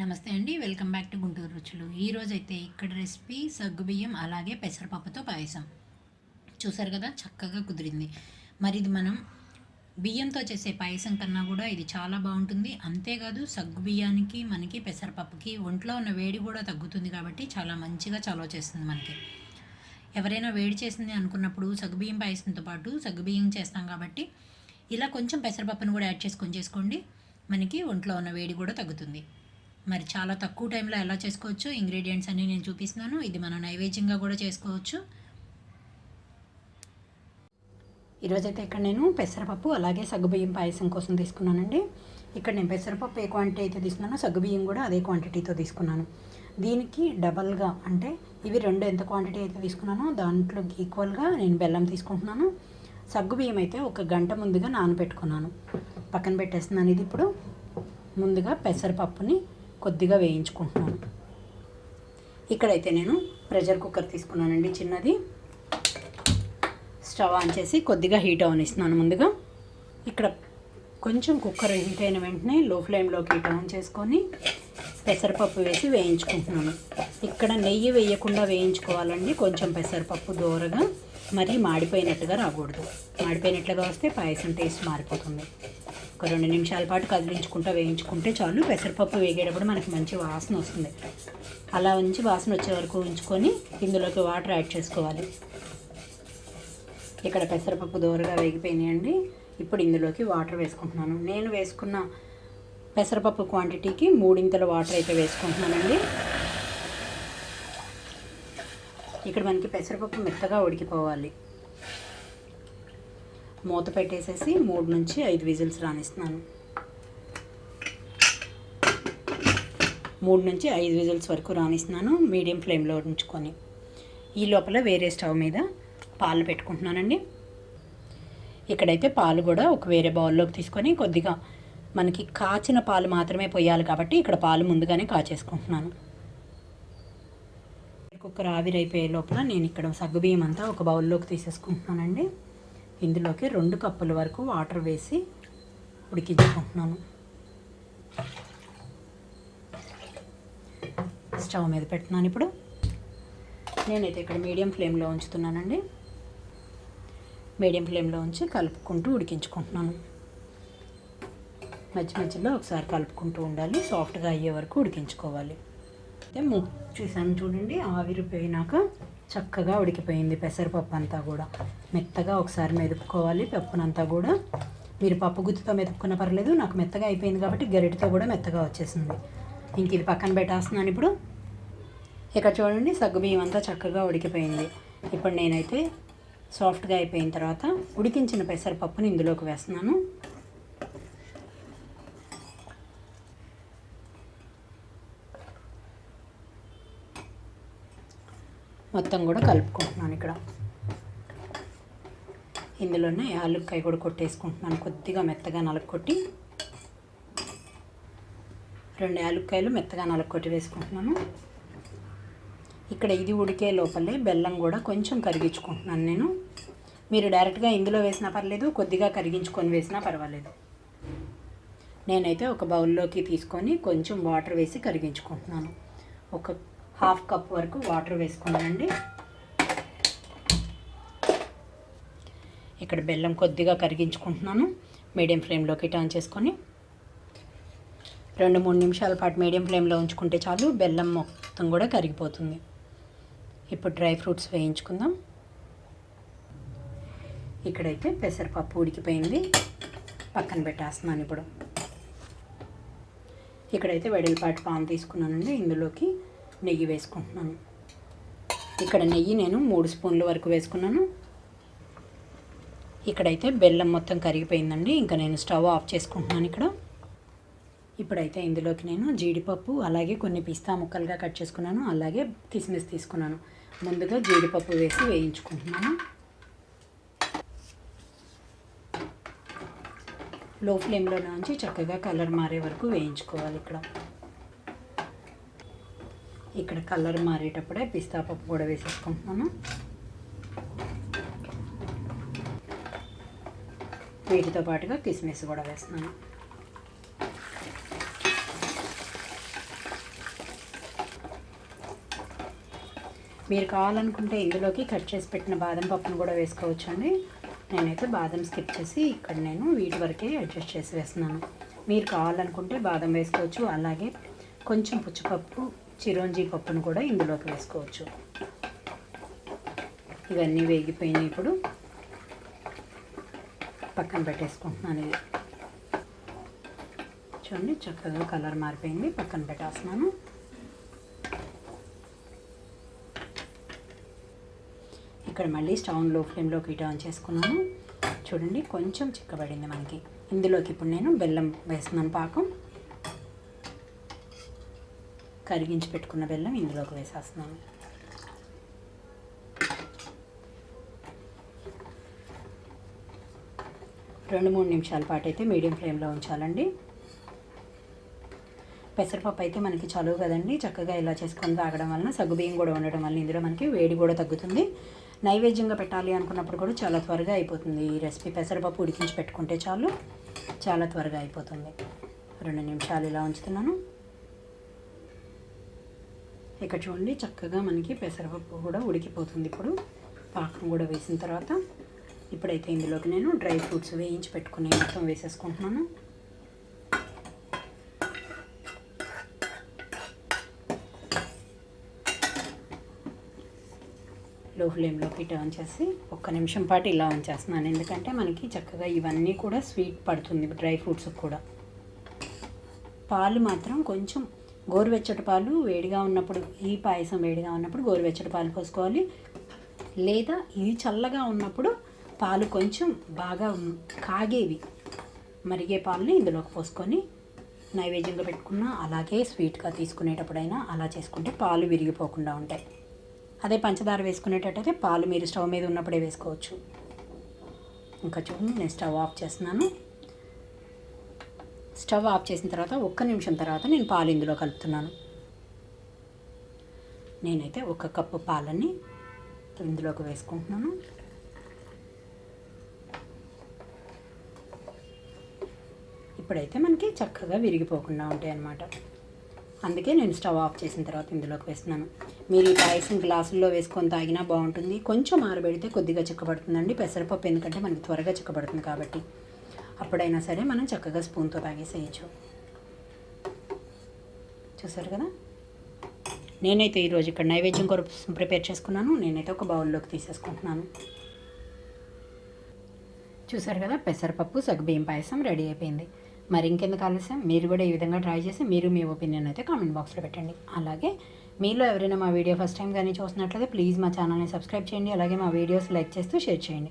నమస్తే అండి. Welcome back to Guntur రుచులు. ఈరోజు అయితే ఇక్కడ రెసిపీ సగ్గుబియ్యం అలాగే పెసరపప్పుతో పాయసం. చూసారు కదా చక్కగా కుదిరింది. మరి ఇది మనం బియ్యంతో చేసే పాయసం కన్నా కూడా ఇది చాలా బాగుంటుంది. అంతేకాదు సగ్గుబియ్యానికి మనకి పెసరపప్పుకి ఒంట్లో ఉన్న వేడి కూడా తగ్గుతుంది కాబట్టి చాలా మంచిగా చలవ చేస్తుంది మనకి. ఎవరైనా వేడి చేసింది అనుకున్నప్పుడు సగ్గుబియ్యం పాయసంతో పాటు సగ్గుబియ్యం చేస్తాం కాబట్టి ఇలా కొంచెం పెసరపప్పును కూడా యాడ్ చేసుకొని చేసుకోండి. మనకి ఒంట్లో ఉన్న వేడి కూడా తగ్గుతుంది. మరి చాలా తక్కువ టైంలో ఎలా చేసుకోవచ్చు? ఇంగ్రీడియంట్స్ అన్నీ నేను చూపిస్తున్నాను. ఇది మనం నైవేద్యంగా కూడా చేసుకోవచ్చు. ఈరోజైతే ఇక్కడ నేను పెసరపప్పు అలాగే సగ్గుబియ్యం పాయసం కోసం తీసుకున్నానండి. ఇక్కడ నేను పెసరపప్పు ఏ క్వాంటిటీ అయితే తీసుకున్నానో సగ్గుబియ్యం కూడా అదే క్వాంటిటీతో తీసుకున్నాను. దీనికి డబల్గా అంటే ఇవి రెండు ఎంత క్వాంటిటీ అయితే తీసుకున్నానో దాంట్లో ఈక్వల్గా నేను బెల్లం తీసుకుంటున్నాను. సగ్గుబియ్యం అయితే ఒక గంట ముందుగా నానబెట్టుకున్నాను. పక్కన పెట్టేస్తున్నాను ఇది ఇప్పుడు. ముందుగా పెసరపప్పుని కొద్దిగా వేయించుకుంటున్నాను. ఇక్కడైతే నేను ప్రెషర్ కుక్కర్ తీసుకున్నానండి చిన్నది. స్టవ్ ఆన్ చేసి కొద్దిగా హీట్ అవనిస్తున్నాను ముందుగా. ఇక్కడ కొంచెం కుక్కర్ హీట్ అయిన వెంటనే లో ఫ్లేమ్లోకి హీట్ ఆన్ చేసుకొని పెసరపప్పు వేసి వేయించుకుంటున్నాను. ఇక్కడ నెయ్యి వేయకుండా వేయించుకోవాలండి కొంచెం పెసరపప్పు దోరగా మరీ మాడిపోయినట్టుగా రాకూడదు. మాడిపోయినట్లుగా వస్తే పాయసం టేస్ట్ మారిపోతుంది. ఒక రెండు నిమిషాల పాటు కదిలించుకుంటూ వేయించుకుంటే చాలు. పెసరపప్పు వేగేటప్పుడు మనకి మంచి వాసన వస్తుంది. అలా ఉంచి వాసన వచ్చే వరకు ఉంచుకొని ఇందులోకి వాటర్ యాడ్ చేసుకోవాలి. ఇక్కడ పెసరపప్పు దోరగా వేగిపోయినాయండి. ఇప్పుడు ఇందులోకి వాటర్ వేసుకుంటున్నాను. నేను వేసుకున్న పెసరపప్పు క్వాంటిటీకి మూడింతల వాటర్ అయితే వేసుకుంటున్నానండి. ఇక్కడ మనకి పెసరపప్పు మెత్తగా ఉడికిపోవాలి. మూత పెట్టేసేసి మూడు నుంచి ఐదు విజిల్స్ రానిస్తున్నాను. మూడు నుంచి ఐదు విజిల్స్ వరకు రానిస్తున్నాను మీడియం ఫ్లేమ్లో ఉంచుకొని. ఈ లోపల వేరే స్టవ్ మీద పాలు పెట్టుకుంటున్నానండి. ఇక్కడైతే పాలు కూడా ఒక వేరే బౌల్లోకి తీసుకొని కొద్దిగా మనకి కాచిన పాలు మాత్రమే పోయాలి కాబట్టి ఇక్కడ పాలు ముందుగానే కాచేసుకుంటున్నాను. కుక్కర్ ఆవిరైపోయే లోపల నేను ఇక్కడ సగ్గుబియ్యం అంతా ఒక బౌల్లోకి తీసేసుకుంటున్నానండి. ఇందులోకి రెండు కప్పుల వరకు వాటర్ వేసి ఉడికించుకుంటున్నాను. స్టవ్ మీద పెడుతున్నాను ఇప్పుడు. నేనైతే ఇక్కడ మీడియం ఫ్లేమ్లో ఉంచుతున్నానండి. మీడియం ఫ్లేమ్లో ఉంచి కలుపుకుంటూ ఉడికించుకుంటున్నాను. మధ్య మధ్యలో ఒకసారి కలుపుకుంటూ ఉండాలి సాఫ్ట్గా అయ్యే వరకు ఉడికించుకోవాలి. అయితే చూసాను చూడండి ఆవిరిపోయినాక చక్కగా ఉడికిపోయింది పెసరపప్పు అంతా కూడా. మెత్తగా ఒకసారి మెదుపుకోవాలి. పప్పునంతా కూడా. మీరు పప్పు గుత్తితో మెతుక్కున్న పర్లేదు నాకు మెత్తగా అయిపోయింది కాబట్టి గరిటతో కూడా మెత్తగా వచ్చేసింది. ఇంక ఇది పక్కన పెట్టేస్తున్నాను ఇప్పుడు. ఇక్కడ చూడండి సగ్గుబియ్యం అంతా చక్కగా ఉడికిపోయింది. ఇప్పుడు నేనైతే సాఫ్ట్గా అయిపోయిన తర్వాత ఉడికించిన పెసరపప్పుని ఇందులోకి వేస్తున్నాను. మొత్తం కూడా కలుపుకుంటున్నాను ఇక్కడ. ఇందులోనే యాలుక్కాయ కూడా కొట్టేసుకుంటున్నాను కొద్దిగా మెత్తగా నలకొట్టి రెండు యాలుక్కాయలు మెత్తగా నలకొట్టి వేసుకుంటున్నాను. ఇక్కడ ఇది ఉడికే లోపలే బెల్లం కూడా కొంచెం కరిగించుకుంటున్నాను నేను. మీరు డైరెక్ట్గా ఇందులో వేసినా పర్లేదు కొద్దిగా కరిగించుకొని వేసినా పర్వాలేదు. నేనైతే ఒక బౌల్లోకి తీసుకొని కొంచెం వాటర్ వేసి కరిగించుకుంటున్నాను. ఒక హాఫ్ కప్ వరకు వాటర్ వేసుకున్నానండి. ఇక్కడ బెల్లం కొద్దిగా కరిగించుకుంటున్నాను. మీడియం ఫ్లేమ్లోకి టర్న్ చేసుకొని రెండు మూడు నిమిషాల పాటు మీడియం ఫ్లేమ్లో ఉంచుకుంటే చాలు బెల్లం మొత్తం కూడా కరిగిపోతుంది. ఇప్పుడు డ్రై ఫ్రూట్స్ వేయించుకుందాం. ఇక్కడైతే పెసరపప్పు ఉడికిపోయింది. పక్కన పెట్టేస్తున్నాను ఇప్పుడు. ఇక్కడైతే వెడల్పాటి పాన్ తీసుకున్నానండి ఇందులోకి. నెయ్యి వేసుకుంటున్నాను. ఇక్కడ నెయ్యి నేను మూడు స్పూన్ల వరకు వేసుకున్నాను. ఇక్కడైతే బెల్లం మొత్తం కరిగిపోయిందండి. ఇంకా నేను స్టవ్ ఆఫ్ చేసుకుంటున్నాను ఇక్కడ. ఇప్పుడైతే ఇందులోకి నేను జీడిపప్పు అలాగే కొన్ని పిస్తా ముక్కలుగా కట్ చేసుకున్నాను. అలాగే కిస్మిస్ తీసుకున్నాను. ముందుగా జీడిపప్పు వేసి వేయించుకుంటున్నాను. లో ఫ్లేమ్లో నుంచి చక్కగా కలర్ మారే వరకు వేయించుకోవాలి ఇక్కడ. ఇక్కడ కలర్ మారేటప్పుడే పిస్తా పప్పు కూడా వేసేసుకుంటున్నాను. వీటితో పాటుగా కిస్మిస్ కూడా వేస్తున్నాను. మీరు కావాలనుకుంటే ఇందులోకి కట్ చేసి పెట్టిన బాదం పప్పును కూడా వేసుకోవచ్చు అండి నేనైతే బాదం స్కిప్ చేసి ఇక్కడ నేను వీటి వరకే అడ్జస్ట్ చేసి వేస్తున్నాను. మీరు కావాలనుకుంటే బాదం వేసుకోవచ్చు అలాగే కొంచెం పుచ్చిపప్పు చిరోంజీ పప్పును కూడా ఇందులోకి వేసుకోవచ్చు. ఇవన్నీ వేగిపోయినాయి ఇప్పుడు. పక్కన పెట్టేసుకుంటున్నాను ఇది. చూడండి చక్కగా కలర్ మారిపోయింది. పక్కన పెట్టేస్తున్నాను. ఇక్కడ మళ్ళీ స్టవ్లో ఫ్లేమ్లోకి ఇటు ఆన్ చేసుకున్నాను. చూడండి కొంచెం చిక్కబడింది మనకి. ఇందులోకి ఇప్పుడు నేను బెల్లం వేస్తున్నాను పాకం. కరిగించి పెట్టుకున్న బెల్లం ఇందులోకి వేసేస్తున్నాను. రెండు మూడు నిమిషాల పాటు అయితే మీడియం ఫ్లేమ్లో ఉంచాలండి. పెసరపప్పు అయితే మనకి చలువు కదండి. చక్కగా ఇలా చేసుకొని తాగడం వలన సగ్గుబియ్యం కూడా ఉండడం వల్ల ఇందులో మనకి వేడి కూడా తగ్గుతుంది. నైవేద్యంగా పెట్టాలి అనుకున్నప్పుడు కూడా చాలా త్వరగా అయిపోతుంది ఈ రెసిపీ. పెసరపప్పు ఉడికించి పెట్టుకుంటే చాలు చాలా త్వరగా అయిపోతుంది. రెండు నిమిషాలు ఇలా ఉంచుతున్నాను. ఇక్కడ చూడండి చక్కగా మనకి పెసరపప్పు కూడా ఉడికిపోతుంది. ఇప్పుడు పాకం కూడా వేసిన తర్వాత ఇప్పుడైతే ఇందులోకి నేను డ్రై ఫ్రూట్స్ వేయించి పెట్టుకుని మొత్తం వేసేసుకుంటున్నాను. లో ఫ్లేమ్లోకి టర్న్ చేసి ఒక్క నిమిషం పాటు ఇలా ఉంచేస్తున్నాను. ఎందుకంటే మనకి చక్కగా ఇవన్నీ కూడా స్వీట్ పడుతుంది డ్రై ఫ్రూట్స్ కూడా. పాలు మాత్రం కొంచెం గోరువెచ్చటి పాలు వేడిగా ఉన్నప్పుడు ఈ పాయసం వేడిగా ఉన్నప్పుడు గోరువెచ్చటి పాలు పోసుకోవాలి. లేదా ఇది చల్లగా ఉన్నప్పుడు పాలు కొంచెం బాగా కాగేవి. మరిగే పాలని ఇందులోకి పోసుకొని నైవేద్యంగా పెట్టుకున్న అలాగే స్వీట్గా తీసుకునేటప్పుడైనా అలా చేసుకుంటే పాలు విరిగిపోకుండా ఉంటాయి. అదే పంచదార వేసుకునేటట్టయితే పాలు మీరు స్టవ్ మీద ఉన్నప్పుడే వేసుకోవచ్చు. ఇంకా చూడండి నేను స్టవ్ ఆఫ్ చేస్తున్నాను. స్టవ్ ఆఫ్ చేసిన తర్వాత ఒక్క నిమిషం తర్వాత నేను పాలు ఇందులో కలుపుతున్నాను. నేనైతే ఒక కప్పు పాలని ఇందులోకి వేసుకుంటున్నాను. ఇప్పుడైతే మనకి చక్కగా విరిగిపోకుండా ఉంటాయి అన్నమాట. అందుకే నేను స్టవ్ ఆఫ్ చేసిన తర్వాత ఇందులోకి వేస్తున్నాను. మీరు ఈ పాయసం గ్లాసుల్లో వేసుకొని తాగినా బాగుంటుంది. కొంచెం ఆరబెడితే కొద్దిగా చిక్కబడుతుందండి. పెసరపప్పు ఎందుకంటే మనకి త్వరగా చిక్కబడుతుంది కాబట్టి. అప్పుడైనా సరే మనం చక్కగా స్పూన్తో తాగేసేయచ్చు. చూసారు కదా? నేనైతే ఈరోజు ఇక్కడ నైవేద్యం కొరకు ప్రిపేర్ చేసుకున్నాను. నేనైతే ఒక బౌల్లోకి తీసేసుకుంటున్నాను. చూసారు కదా? పెసరపప్పు సగ్గుబియ్యం పాయసం రెడీ అయిపోయింది. మరి ఇంకెందుకు ఆలస్యం? మీరు కూడా ఈ విధంగా ట్రై చేసి మీరు మీ ఒపీనియన్ అయితే కామెంట్ బాక్స్లో పెట్టండి. అలాగే మీలో ఎవరైనా మా వీడియో ఫస్ట్ టైం కానీ చూసినట్లయితే ప్లీజ్ మా ఛానల్ని సబ్స్క్రైబ్ చేయండి. అలాగే మా వీడియోస్ లైక్ చేస్తూ షేర్ చేయండి.